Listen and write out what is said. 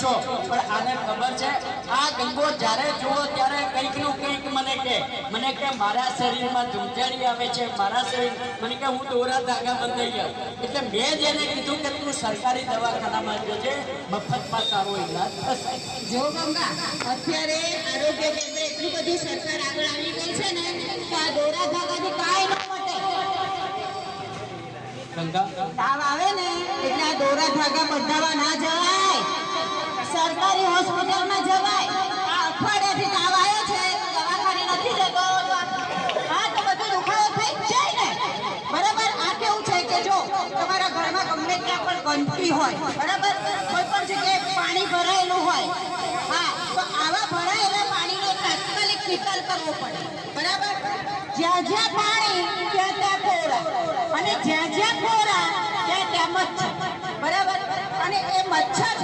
છો. પણ આને ખબર છે આ ગંગો જ્યારે જુઓ ત્યારે કંઈકનું કંઈક મને કે મને કે મારા શરીરમાં ધૂંધણી આવે છે મારા શરીર મને કે હું દોરા ધાગા બંધાઈ ગયો. એટલે મેં જ એને કીધું કે તું સરકારી દવાખાનામાં જજે મફતમાં તારો ઇલાજ થશે. જો ગંગા અત્યારે આરોગ્ય કેન્દ્ર એટલું બધું સરકાર આગળ આવી ગઈ છે ને તો આ દોરા ધાગાથી કાંઈ ન મટે ગંગા? તાવ આવે ને એટલે આ દોરા ધાગા જવાય સરકારી હોસ્પિટલમાં જવાય. આ અઠવાડિયાથી તાવ આવ્યો છે. દવાખાને નથી જતો. હા, તો બધું દુખાવો થઈ જાય ને. બરાબર? આ કેવું છે કે જો તમારા ઘરમાં ગમે ત્યાં પણ ગંદકી હોય, બરાબર? કોઈ પણ જગ્યાએ પાણી ભરાયેલું હોય, હા, તો આવા ભરાયેલા પાણીનો તાત્કાલિક નિકાલ કરવો પડે. બરાબર? જ્યાં જ્યાં પાણી, ત્યાં ત્યાં ખોરા અને જ્યાં જ્યાં ખોરા ત્યાં ત્યાં મચ્છર. બરાબર? અને એ મચ્છર